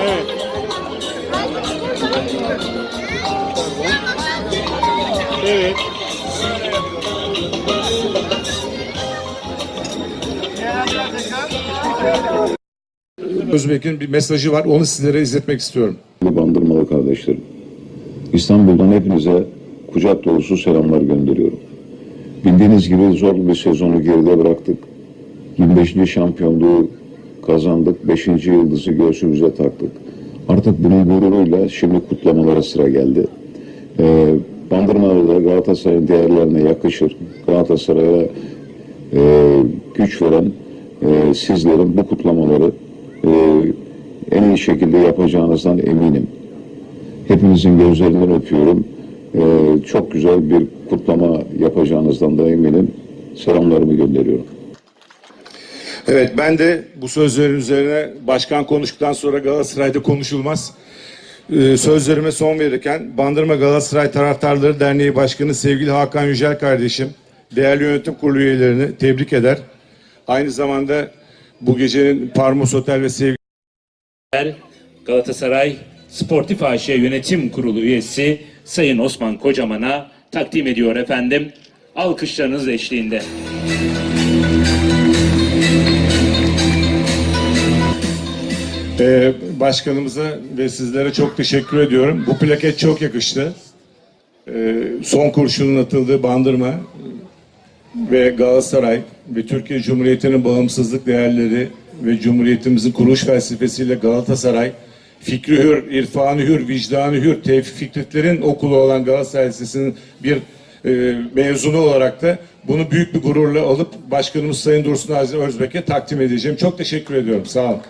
Evet. Evet. Özbek'in bir mesajı var. Onu sizlere izletmek istiyorum. Bandırmalı kardeşlerim. İstanbul'dan hepinize kucak dolusu selamlar gönderiyorum. Bildiğiniz gibi zor bir sezonu geride bıraktık. 25. şampiyonluğu kazandık. 5. yıldızı göğsümüze taktık. Artık bunun gururuyla şimdi kutlamalara sıra geldi. Ee, Bandırmalı'da Galatasaray'ın değerlerine yakışır. Galatasaray'a e, güç veren e, sizlerin bu kutlamaları e, en iyi şekilde yapacağınızdan eminim. Hepinizin gözlerinden öpüyorum. E, çok güzel bir kutlama yapacağınızdan da eminim. Selamlarımı gönderiyorum. Evet ben de bu sözlerin üzerine başkan konuştuktan sonra Galatasaray'da konuşulmaz. Ee, sözlerime son verirken Bandırma Galatasaray Taraftarları Derneği Başkanı sevgili Hakan Yücel kardeşim, değerli yönetim kurulu üyelerini tebrik eder. Aynı zamanda bu gecenin Parmos Otel ve sevgili Galatasaray Sportif AŞ Yönetim Kurulu üyesi Sayın Osman Kocaman'a takdim ediyor efendim. Alkışlarınız eşliğinde. Ee, başkanımıza ve sizlere çok teşekkür ediyorum. Bu plaket çok yakıştı. Ee, son kurşunun atıldığı Bandırma ve Galatasaray ve Türkiye Cumhuriyeti'nin bağımsızlık değerleri ve Cumhuriyetimizin kuruluş felsefesiyle Galatasaray fikri hür, irfanı hür, vicdanı hür, Tevfik Fikretlerin okulu olan Galatasaray Lisesi'nin bir e, mezunu olarak da bunu büyük bir gururla alıp Başkanımız Sayın Dursun Aziz Özbek'e takdim edeceğim. Çok teşekkür ediyorum. Sağ olun.